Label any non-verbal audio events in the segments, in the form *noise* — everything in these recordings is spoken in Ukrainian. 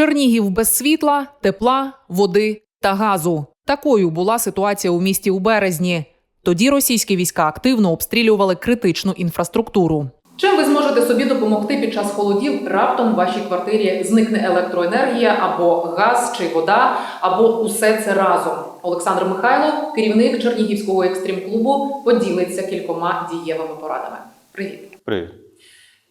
Чернігів без світла, тепла, води та газу. Такою була ситуація у місті у березні. Тоді російські війська активно обстрілювали критичну інфраструктуру. Чим ви зможете собі допомогти під час холодів? Раптом в вашій квартирі зникне електроенергія або газ чи вода, або усе це разом. Олександр Михайлов, керівник Чернігівського екстрім-клубу, поділиться кількома дієвими порадами. Привіт. Привіт.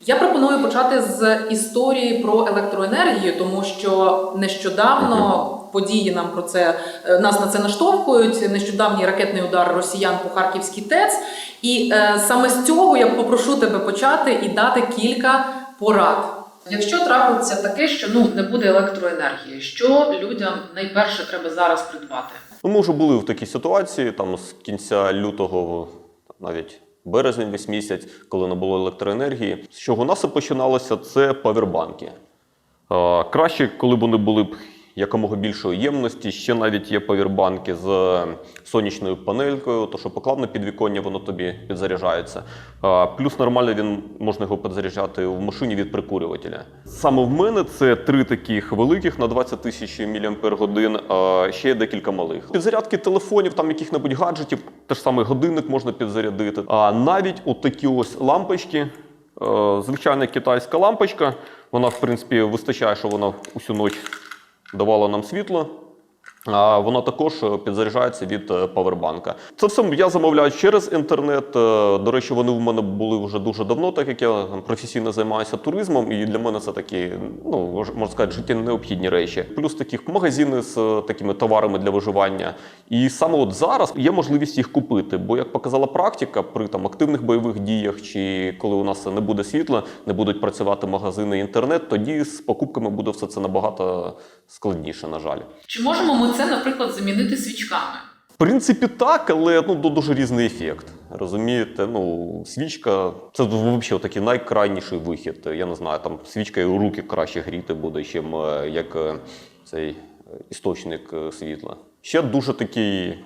Я пропоную почати з історії про електроенергію, тому що нещодавно події нам про це е, нас на це наштовхують. Нещодавній ракетний удар росіян по Харківській ТЕЦ. І е, саме з цього я попрошу тебе почати і дати кілька порад. Якщо трапиться таке, що ну не буде електроенергії, що людям найперше треба зараз придбати? Ну, ми вже були в такій ситуації, там з кінця лютого, навіть березень весь місяць, коли не було електроенергії. З чого нас і починалося, це павербанки. Краще, коли б вони були б якомога більшої ємності. Ще навіть є павербанки з сонячною панелькою, то що поклав на підвіконня, воно тобі підзаряджається. Е, Плюс нормально він можна його підзаряджати в машині від прикурювателя. Саме в мене це три таких великих на 20 тисяч мАч, ще є декілька малих. Підзарядки телефонів, там яких-небудь гаджетів, теж саме годинник можна підзарядити. А навіть от такі ось лампочки. Е, Звичайна китайська лампочка. Вона, в принципі, вистачає, що вона усю ніч давала нам світло. А вона також е, підзаряджається від е, павербанка. Це все я замовляю через інтернет. Е, До речі, вони в мене були вже дуже давно, так як я професійно займаюся туризмом, і для мене це такі, ну мож- можна сказати, життєво необхідні речі. Плюс таких магазини з такими товарами для виживання. І саме от зараз є можливість їх купити. Бо як показала практика, при там активних бойових діях, чи коли у нас не буде світла, не будуть працювати магазини інтернет, тоді з покупками буде все це набагато складніше, на жаль. Чи можемо ми це, наприклад, замінити свічками? В принципі, так, але ну дуже різний ефект. Розумієте, ну свічка це взагалі такий найкрайніший вихід. Я не знаю, там свічка і руки краще гріти буде, чим е, як е, цей е, істочник світла. Ще дуже такий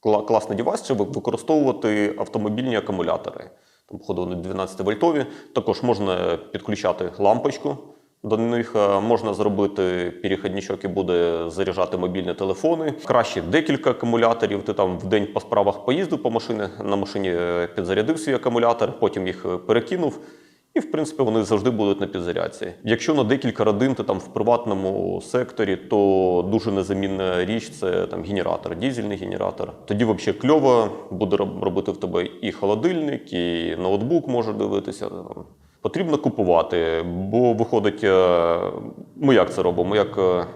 класний девайс, це використовувати автомобільні акумулятори. Там, походу, вони 12 вольтові. Також можна підключати лампочку. До них е, можна зробити перехідничок і буде заряджати мобільні телефони. Краще декілька акумуляторів. Ти там в день по справах поїздив по машині, на машині е, підзарядив свій акумулятор, потім їх е, перекинув. І, в принципі, вони завжди будуть на підзарядці. Якщо на декілька родин ти там в приватному секторі, то дуже незамінна річ це там генератор, дізельний генератор. Тоді взагалі кльово буде робити в тебе і холодильник, і ноутбук може дивитися. Там. Потрібно купувати, бо виходить, е, ми як це робимо? Як е,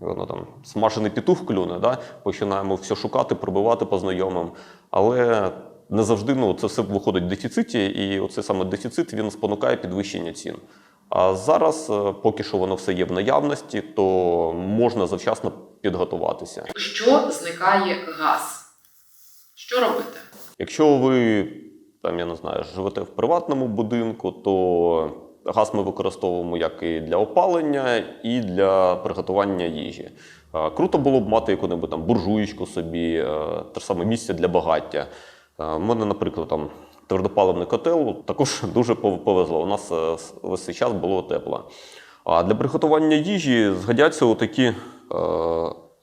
воно там смажений петух клюне, да? починаємо все шукати, пробивати по знайомим. Але не завжди ну, це все виходить в дефіциті, і оцей саме дефіцит він спонукає підвищення цін. А зараз, е, поки що воно все є в наявності, то можна завчасно підготуватися. Якщо зникає газ, що робити? Якщо ви там, я не знаю, живете в приватному будинку, то газ ми використовуємо як і для опалення, і для приготування їжі. Круто було б мати яку-небудь там буржуєчку собі, те ж саме місце для багаття. У мене, наприклад, там твердопаливний котел також *laughs* дуже повезло. У нас е, весь цей час було тепло. А для приготування їжі згодяться отакі е,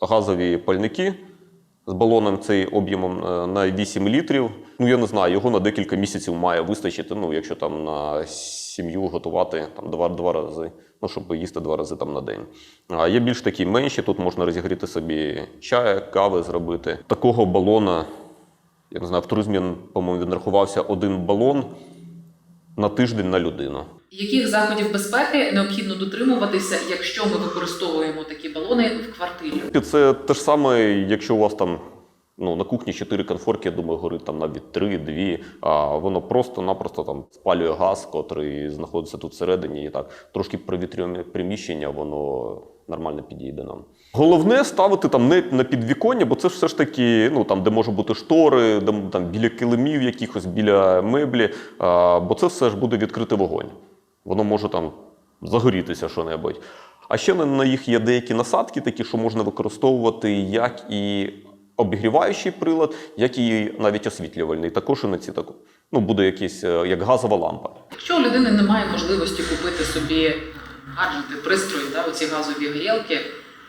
газові пальники з балоном цей об'ємом е, на 8 літрів. Ну я не знаю, його на декілька місяців має вистачити. Ну, якщо там на сім'ю готувати там два, два рази, ну щоб їсти два рази там на день. А є більш такі менші, тут можна розігріти собі чай, кави зробити. Такого балона, я не знаю, в туризмі, по-моєму, він рахувався один балон на тиждень на людину. Яких заходів безпеки необхідно дотримуватися, якщо ми використовуємо такі балони в квартирі? Це те ж саме, якщо у вас там ну, на кухні 4 конфорки, я думаю, горить там навіть 3, 2, а воно просто-напросто там спалює газ, котрий знаходиться тут всередині, і так трошки провітрює приміщення, воно нормально підійде нам. Головне ставити там не на підвіконня, бо це ж все ж таки, ну там, де може бути штори, де там біля килимів якихось, біля меблі, а, бо це все ж буде відкритий вогонь. Воно може там загорітися що-небудь. А ще на, на їх є деякі насадки, такі, що можна використовувати як і обігріваючий прилад, як і навіть освітлювальний. Також і на ці таку. Ну, буде якийсь, е, як газова лампа. Якщо у людини немає можливості купити собі гаджети, пристрої, да, оці газові горілки,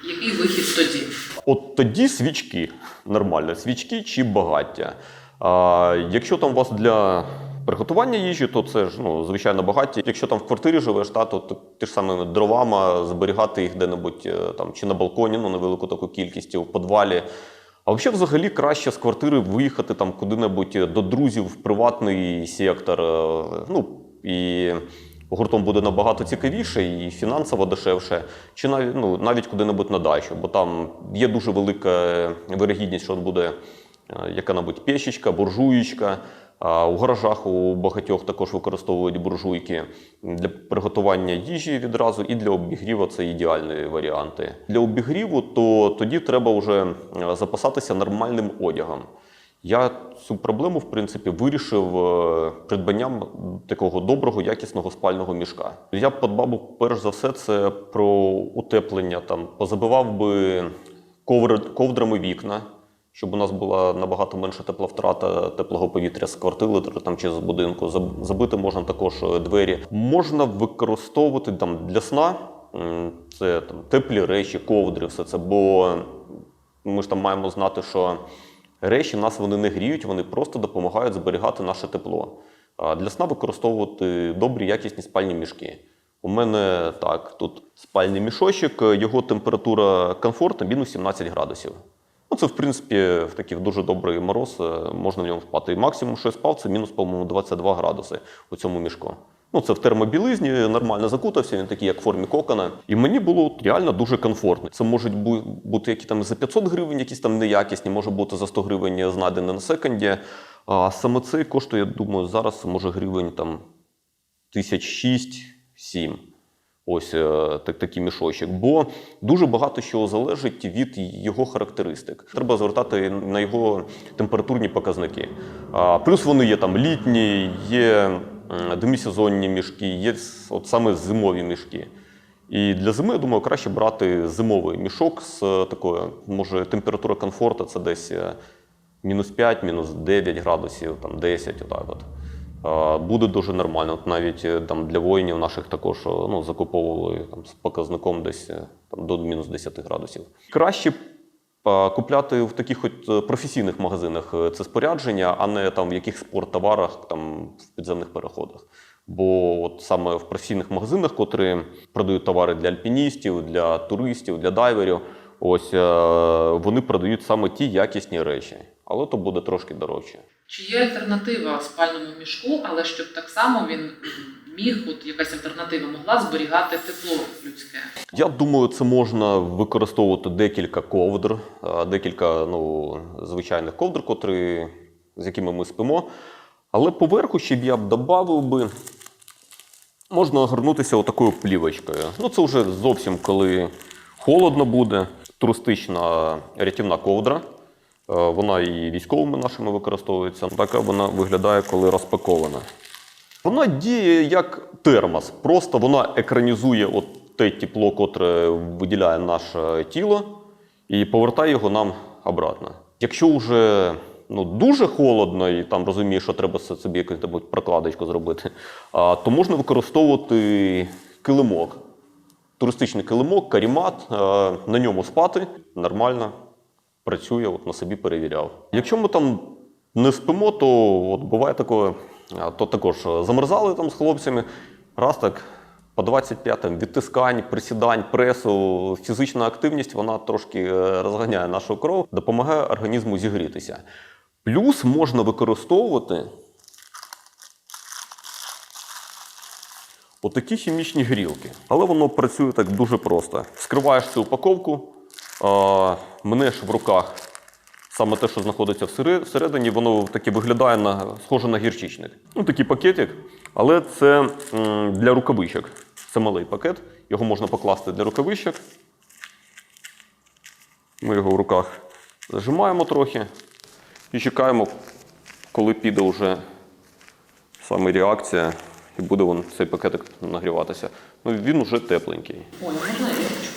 який вихід тоді? От тоді свічки нормально, свічки чи багаття. А, якщо там у вас для приготування їжі, то це ж ну, звичайно багаття. Якщо там в квартирі живеш, та, то т- ті ж самими дровами зберігати їх де-небудь е, там, чи на балконі, ну невелику таку кількість, в подвалі. А взагалі, взагалі краще з квартири виїхати там куди-небудь до друзів в приватний сектор. е, Ну, і гуртом буде набагато цікавіше і фінансово дешевше, чи навіть, ну, навіть куди-небудь на дачу, бо там є дуже велика вирогідність, що буде е, яка-небудь печечка, буржуєчка. А у гаражах у багатьох також використовують буржуйки для приготування їжі відразу, і для обігріву це ідеальні варіанти. Для обігріву то тоді треба вже е, запасатися нормальним одягом. Я цю проблему, в принципі, вирішив е, придбанням такого доброго, якісного спального мішка. Я б подбав перш за все, це про утеплення. Там позабивав би ковр, ковдрами вікна, щоб у нас була набагато менша тепловтрата теплого повітря з квартири там, чи з будинку. Забити можна також е, двері. Можна використовувати там для сна. Це там теплі речі, ковдри, все це. Бо ми ж там маємо знати, що речі нас вони не гріють, вони просто допомагають зберігати наше тепло. Для сна використовувати добрі якісні спальні мішки. У мене так, тут спальний мішочок, його температура комфортна мінус 17 градусів. Ну, це, в принципі, в такий дуже добрий мороз е, можна в ньому впати. І максимум, що я спав, це мінус, по-моєму, 22 градуси у цьому мішку. Ну, це в термобілизні, нормально закутався, він такий, як в формі кокона. І мені було реально дуже комфортно. Це можуть бути які там за 500 гривень, якісь там неякісні, може бути за 100 гривень знайдені на секонді. А саме цей коштує, я думаю, зараз може гривень там тисяч шість-сім. Ось е, так, такий мішочок. Бо дуже багато що залежить від його характеристик. Треба звертати на його температурні показники. А, плюс вони є там літні, є демісезонні мішки, є от саме зимові мішки. І для зими, я думаю, краще брати зимовий мішок з е, такою, може, температура комфорту це десь е, мінус 5, мінус 9 градусів, там 10, отак от. Буде дуже нормально. От навіть е, там для воїнів наших також е, ну, закуповували там, з показником десь е, там, до мінус 10 градусів. Краще купляти в таких от е, професійних магазинах е, це спорядження, а не там в яких спорттоварах там в підземних переходах. Бо от саме в професійних магазинах, котрі продають товари для альпіністів, для туристів, для дайверів, ось е, вони продають саме ті якісні речі, але то буде трошки дорожче. Чи є альтернатива спальному мішку, але щоб так само він міг, от якась альтернатива могла зберігати тепло людське? Я думаю, це можна використовувати декілька ковдр, декілька ну, звичайних ковдр, котрі, з якими ми спимо. Але поверху ще б я б додав би, можна огорнутися отакою плівочкою. Ну, це вже зовсім коли холодно буде. Туристична рятівна ковдра. Е, Вона і військовими нашими використовується. Така вона виглядає, коли розпакована. Вона діє як термос, просто вона екранізує от те тепло, котре виділяє наше тіло, і повертає його нам обратно. Якщо вже ну, дуже холодно і там розумієш, що треба собі якусь прокладочку зробити, то можна використовувати килимок. Туристичний килимок, карімат, на ньому спати нормально працює, от на собі перевіряв. Якщо ми там не спимо, то от буває таке, то також е, замерзали там з хлопцями, раз так по 25 там, відтискань, присідань, пресу, фізична активність вона трошки е, розганяє нашу кров, допомагає організму зігрітися. Плюс можна використовувати Отакі хімічні грілки. Але воно працює так дуже просто. Скриваєш цю упаковку, мнеш в руках саме те, що знаходиться всередині, воно таке виглядає на, схоже на гірчичник. Ну, такий пакетик, але це для рукавичок. Це малий пакет, його можна покласти для рукавичок. Ми його в руках зажимаємо трохи і чекаємо, коли піде вже саме реакція, і буде цей пакетик нагріватися. Ну, він уже тепленький. Ой, можна я хочу?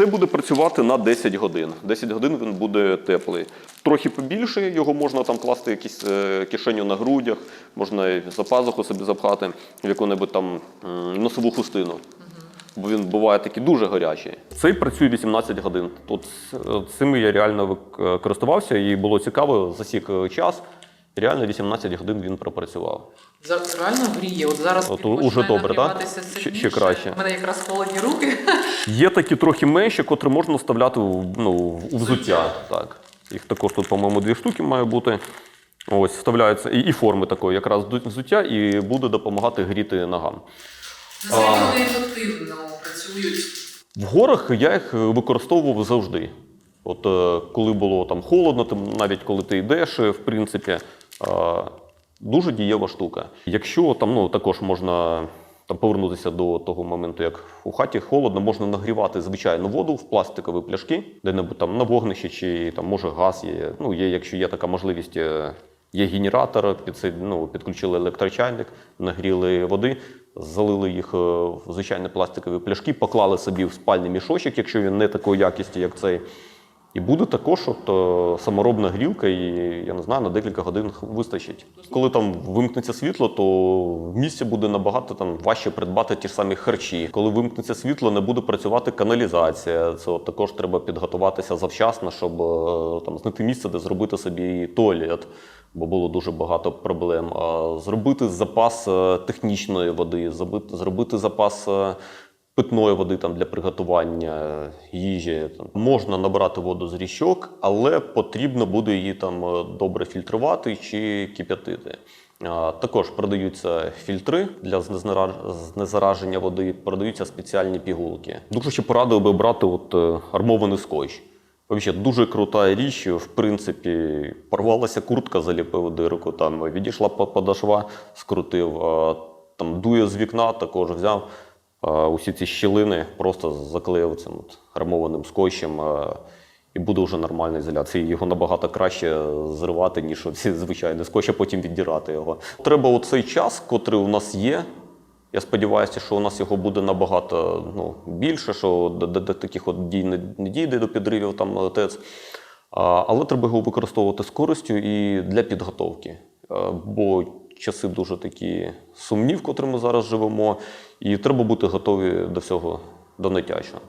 Це буде працювати на 10 годин. 10 годин він буде теплий. Трохи побільше його можна там класти якісь е, кишеню на грудях, можна за пазуху собі запхати в яку-небудь там носову хустину. Бо він буває такий дуже гарячий. Цей працює 18 годин. Тут е, цим я реально е, користувався і було цікаво, засік е, Реально 18 годин він пропрацював. Зараз реально гріє. От зараз От уже добре, так? Ще- ще краще. У мене якраз холодні руки. *laughs* Є такі трохи менші, котрі можна вставляти ну, у взуття. Так. Їх також тут, по-моєму, дві штуки має бути. Ось, вставляються і, і форми такої, якраз взуття, і буде допомагати гріти ногам. Наскільки вони ефективно працюють? В горах я їх використовував завжди. От е, коли було там холодно, там, навіть коли ти йдеш, е, в принципі, е, дуже дієва штука. Якщо там ну, також можна там, повернутися до того моменту, як у хаті холодно, можна нагрівати звичайну воду в пластикові пляшки, де-небудь там на вогнищі, чи там може газ є. Ну, є, якщо є така можливість. е, Є генератор, під ну, підключили електрочайник, нагріли води, залили їх е, в звичайні пластикові пляшки, поклали собі в спальний мішочок, якщо він не такої якісті, як цей. І буде також от, е, саморобна грілка, і я не знаю, на декілька годин вистачить. Коли там вимкнеться світло, то в місті буде набагато там важче придбати ті ж самі харчі. Коли вимкнеться світло, не буде працювати каналізація. Це от також треба підготуватися завчасно, щоб е, там знайти місце, де зробити собі туалет. Бо було дуже багато проблем. Зробити запас е, технічної води, зробити, запас питної води там для приготування їжі. Там можна набрати воду з річок, але потрібно буде її там е, добре фільтрувати чи кип'ятити. Також продаються фільтри для знезара- знезараження води, продаються спеціальні пігулки. Дуже ще порадив би брати от е, армований скотч. Взагалі дуже крута річ. В принципі, порвалася куртка, заліпив дирку, там відійшла по- подошва, скрутив. Там дує з вікна, також взяв усі ці щілини, просто заклеїв цим от армованим скотчем. І буде вже нормальна ізоляція. Його набагато краще зривати, ніж ці *laughs* звичайні скотч, а потім віддирати його. Треба оцей час, котрий у нас є, я сподіваюся, що у нас його буде набагато ну, більше, що до, до, до таких от дій не, не дійде до підривів там ТЕЦ. А, але треба його використовувати з користю і для підготовки. А, бо часи дуже такі сумні, в котрі ми зараз живемо, і треба бути готові до всього до найтяжчого.